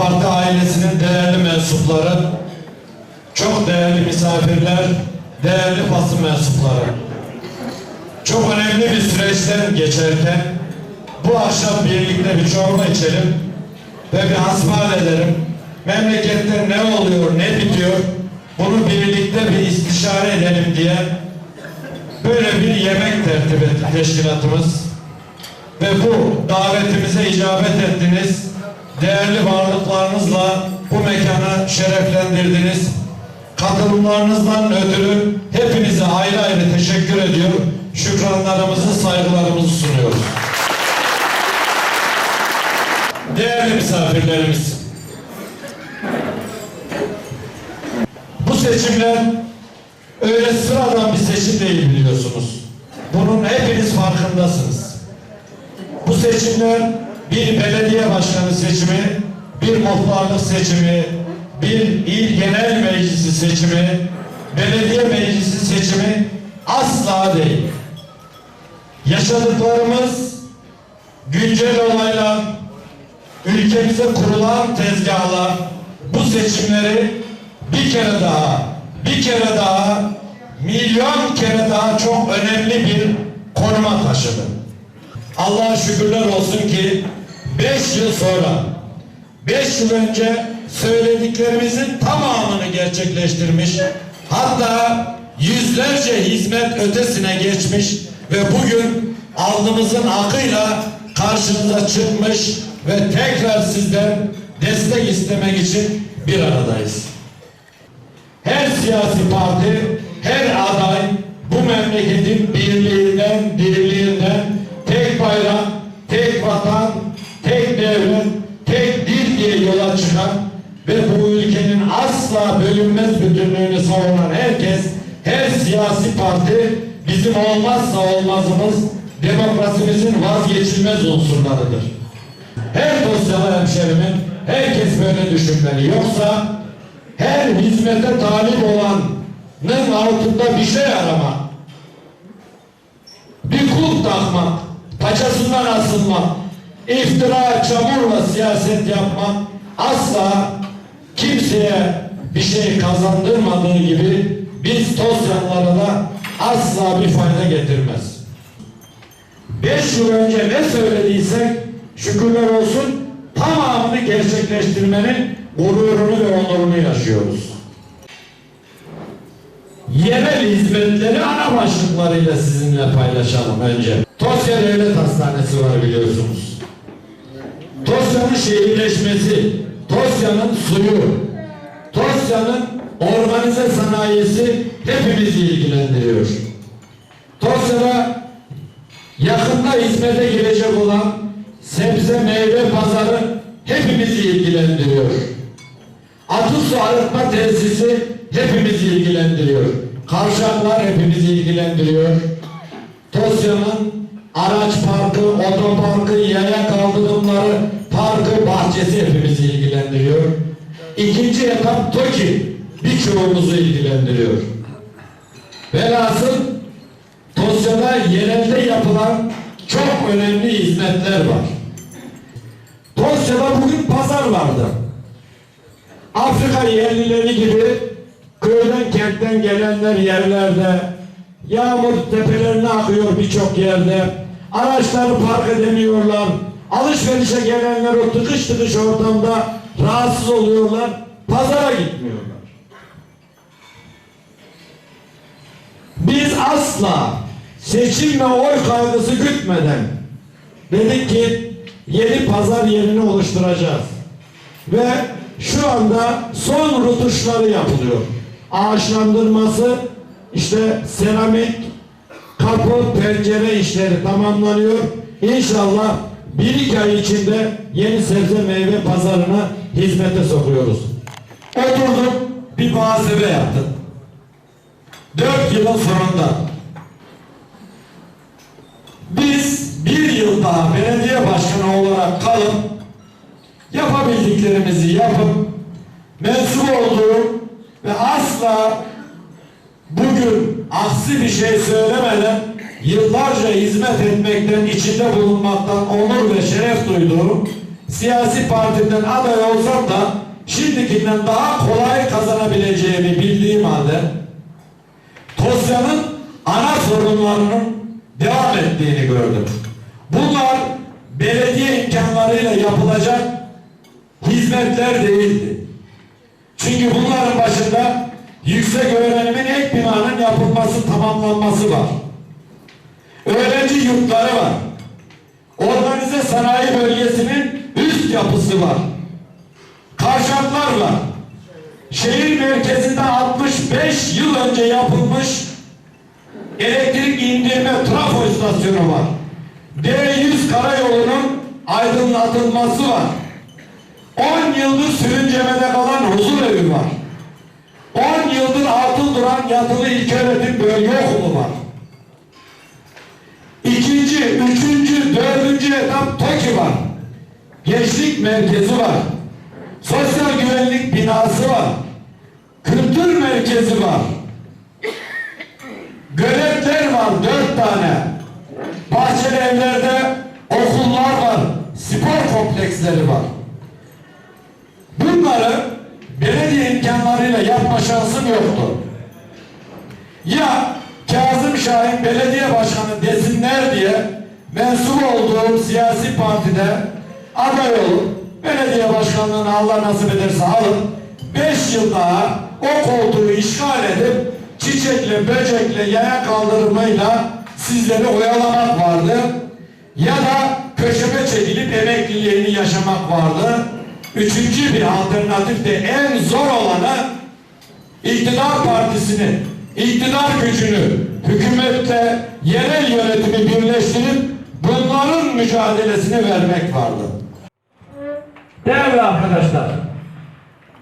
Parti ailesinin değerli mensupları, çok değerli misafirler, değerli basın mensupları. Çok önemli bir süreçten geçerken bu akşam birlikte bir çorba içelim ve bir hasbihal edelim. Memlekette ne oluyor, ne bitiyor bunu birlikte bir istişare edelim diye böyle bir yemek tertip etti teşkilatımız. Ve bu davetimize icabet ettiniz. Değerli varlıklarınızla bu mekanı şereflendirdiniz. Katılımlarınızdan ötürü hepinize ayrı ayrı teşekkür ediyor. Şükranlarımızı, saygılarımızı sunuyoruz. Değerli misafirlerimiz, bu seçimler öyle sıradan bir seçim değil biliyorsunuz. Bunun hepiniz farkındasınız. Bu seçimler bir belediye başkanı seçimi, bir muhtarlık seçimi, bir il genel meclisi seçimi, belediye meclisi seçimi asla değil. Yaşadıklarımız güncel olaylar, ülkemize kurulan tezgahlar bu seçimleri bir kere daha, bir kere daha, milyon kere daha çok önemli bir konuma taşıdı. Allah'a şükürler olsun ki 5 yıl sonra 5 yıl önce söylediklerimizin tamamını gerçekleştirmiş hatta yüzlerce hizmet ötesine geçmiş ve bugün alnımızın akıyla karşınıza çıkmış ve tekrar sizden destek istemek için bir aradayız. Her siyasi parti, her aday bu memleketin birliğinden, olmazsa olmazımız, demokrasimizin vazgeçilmez unsurlarıdır. Her dosyalı hemşerimin herkes böyle düşünmeli. Yoksa her hizmete talip olanın altında bir şey aramak, bir kulp takmak, paçasından asılmak, iftira, çamurla siyaset yapmak asla kimseye bir şey kazandırmadığı gibi biz Tosyanlara da asla bir fayda getirmez. Beş yıl önce ne söylediysek şükürler olsun tamamını gerçekleştirmenin gururunu ve onurunu yaşıyoruz. Yerel hizmetleri ana başlıklarıyla sizinle paylaşalım önce. Tosya Devlet Hastanesi var biliyorsunuz. Tosya'nın şehirleşmesi, Tosya'nın suyu, Tosya'nın organize sanayisi hepimizi ilgilendiriyor. Tosya'da yakında hizmete girecek olan sebze meyve pazarı hepimizi ilgilendiriyor. Atık su arıtma tesisi hepimizi ilgilendiriyor. Kavşaklar hepimizi ilgilendiriyor. Tosya'nın araç parkı, otoparkı, yaya kaldırımları, parkı, bahçesi hepimizi ilgilendiriyor. İkinci etap TOKİ birçoğumuzu ilgilendiriyor. Velhasıl Tosya'da yerelde yapılan çok önemli hizmetler var. Tosya'da bugün pazar vardı. Afrika yerlileri gibi köyden kentten gelenler yerlerde yağmur tepelerine akıyor birçok yerde araçları park edemiyorlar alışverişe gelenler o tıkış tıkış ortamda rahatsız oluyorlar pazara gitmiyorlar biz asla seçim ve oy kaygısı gütmeden dedik ki yeni pazar yerini oluşturacağız ve şu anda son rutuşları yapılıyor. Ağaçlandırması, işte seramik, kapı, pencere işleri tamamlanıyor. İnşallah bir iki ay içinde yeni sebze meyve pazarına hizmete sokuyoruz. Oturduk, bir muhasebe yaptık. Dört yılın sonunda biz bir yıl daha belediye başkanı olarak kalıp yapabildiklerimizi yapıp mensup olduğum ve asla bugün aksi bir şey söylemeden yıllarca hizmet etmekten, içinde bulunmaktan onur ve şeref duyduğum siyasi partiden aday olsam da şimdikinden daha kolay kazanabileceğimi bildiğim halde Tosya'nın ana sorunlarının devam ettiğini gördüm. Bunlar belediye imkanlarıyla yapılacak hizmetler değildi. Çünkü bunların başında yüksek öğrenimin ek binanın yapılması, tamamlanması var. Öğrenci yurtları var. Organize sanayi bölgesinin üst yapısı var. Kavşaklar var. Şehir merkezinde 65 yıl önce yapılmış elektrik indirme trafo istasyonu var. D100 karayolunun aydınlatılması var. 10 yıldır sürüncemede kalan huzur evi var. 10 yıldır atıl duran yatılı ilköğretim bölge okulu var. İkinci, üçüncü, dördüncü etap TOKİ var. Gençlik merkezi var. Sosyal güvenlik binası merkezi var. Göletler var dört tane. Bahçeli evlerde okullar var. Spor kompleksleri var. Bunları belediye imkanlarıyla yapma şansım yoktu. Ya Kazım Şahin belediye başkanı desinler diye mensup olduğum siyasi partide aday olup belediye başkanlığını Allah nasip ederse alıp 5 yıl daha o koltuğu işgal edip çiçekle, böcekle, yaya kaldırmayla sizleri oyalamak vardı. Ya da köşeme çekilip emekliliğini yaşamak vardı. Üçüncü bir alternatif de en zor olanı iktidar partisini, iktidar gücünü, hükümetle yerel yönetimi birleştirip bunların mücadelesini vermek vardı. Değerli arkadaşlar,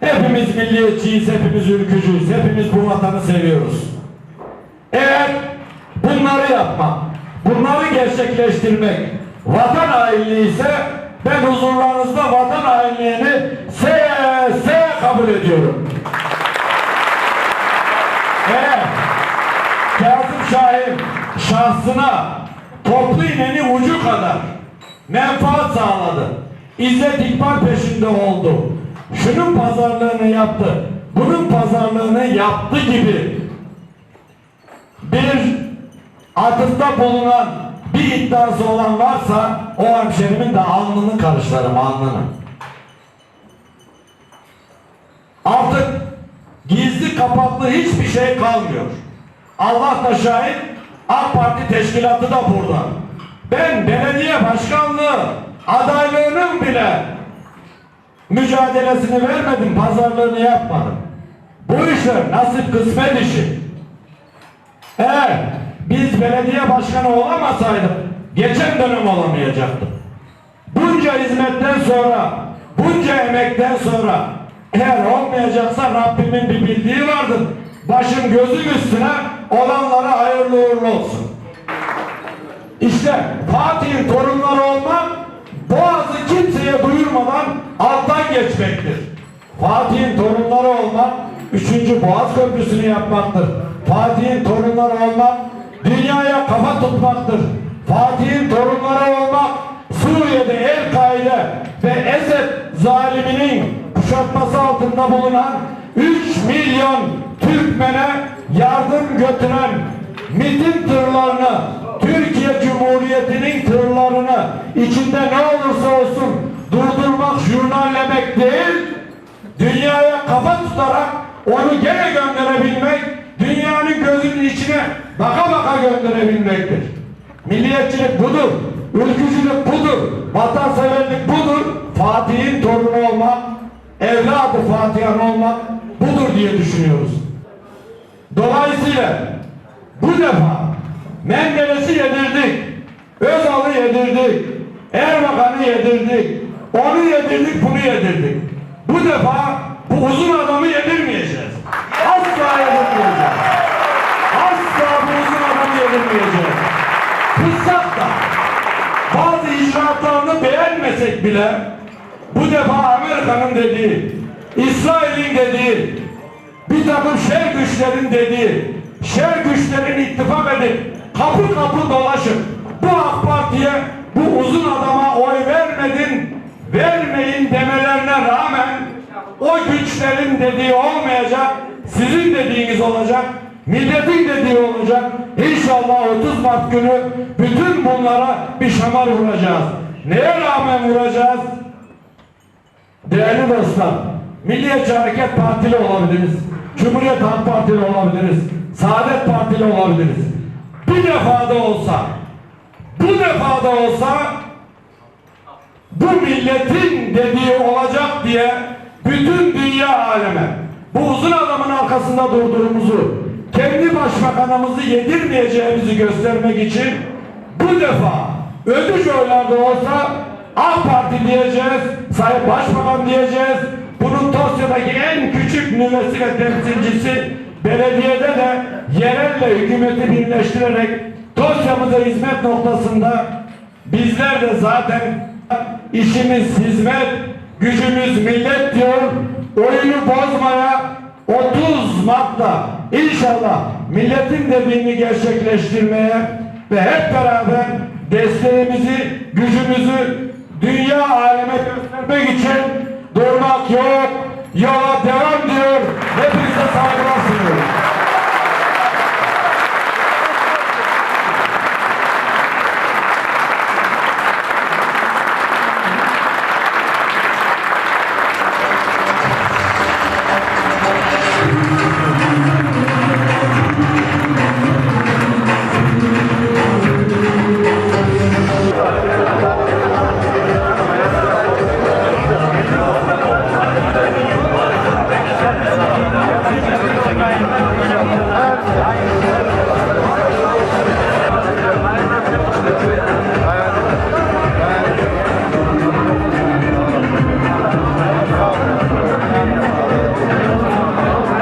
hepimiz milliyetçiyiz, hepimiz ülkücüyüz, hepimiz bu vatanı seviyoruz. Eğer bunları yapmak, bunları gerçekleştirmek vatan hainliği ise ben huzurlarınızda vatan hainliğini seye seye kabul ediyorum. Eğer Kazım Şahin şahsına toplu iğnenin ucu kadar menfaat sağladı. İzzet İkbal peşinde oldu. Şunun pazarlığını yaptı. Bunun pazarlığını yaptı gibi bir atıfta bulunan bir iddiası olan varsa o hemşerimin de alnını karışlarım alnını. Artık gizli kapaklı hiçbir şey kalmıyor. Allah da şahit AK Parti teşkilatı da burada. Ben belediye başkanlığı adaylığının bile mücadelesini vermedim, pazarlığını yapmadım. Bu işler nasip kısmet işi. Eğer biz belediye başkanı olamasaydık geçen dönem olamayacaktık. Bunca hizmetten sonra, bunca emekten sonra eğer olmayacaksa Rabbimin bir bildiği vardır. Başım gözüm üstüne olanlara hayırlı uğurlu olsun. İşte Fatih'in torunları olmak boğazı kimseye duyurmadan alttan geçmektir. Fatih'in torunları olmak üçüncü Boğaz Köprüsü'nü yapmaktır. Fatih'in torunları olmak dünyaya kafa tutmaktır. Fatih'in torunları olmak Suriye'de El-Kaide ve Esed zaliminin kuşatması altında bulunan 3 milyon Türkmen'e yardım götüren MİT'in tırlarını, Türkiye Cumhuriyeti'nin tırlarını içinde ne olursa olsun durdurmak, jurnallemek değil, dünyaya kafa tutarak onu gene gönderebilmek, dünyanın gözünün içine baka baka gönderebilmektir. Milliyetçilik budur, ülkücülük budur, vatanseverlik budur, Fatih'in torunu olmak, evladı Fatihan olmak budur diye düşünüyoruz. Dolayısıyla bu defa Menderes'i yedirdik, Özal'ı yedirdik, Erbakan'ı yedirdik, onu yedirdik, bunu yedirdik. Bu defa bu uzun adamı yedirmeyeceğiz. Asla yedirmeyeceğiz. Asla bu uzun adamı yedirmeyeceğiz. Kızsak da bazı icraatlarını beğenmesek bile bu defa Amerika'nın dediği, İsrail'in dediği, bir takım şer güçlerin dediği, şer güçlerin ittifak edip kapı kapı dolaşıp bu AK Parti'ye bu uzun adama oy vermedin vermeyin demelerine rağmen o güçlerin dediği olmayacak, sizin dediğiniz olacak, milletin dediği olacak. İnşallah 30 Mart günü bütün bunlara bir şamar vuracağız. Neye rağmen vuracağız? Değerli dostlar, Milliyetçi Hareket Partili olabiliriz, Cumhuriyet Halk Partili olabiliriz, Saadet Partili olabiliriz. Bir defada olsa, bu defada olsa bu milletin dediği olacak diye bütün dünya aleme bu uzun adamın arkasında durduğumuzu kendi başbakanımızı yedirmeyeceğimizi göstermek için bu defa ödüş oylarda olsa AK Parti diyeceğiz, Sayın Başbakan diyeceğiz. Bunun Tosya'daki en küçük nüvesi ve temsilcisi belediyede de yerelle hükümeti birleştirerek Tosya'mıza hizmet noktasında bizler de zaten işimiz hizmet, gücümüz millet diyor. Oyunu bozmaya 30 Mart'ta inşallah milletin dediğini gerçekleştirmeye ve hep beraber desteğimizi, gücümüzü dünya aleme göstermek için durmak yok, yola devam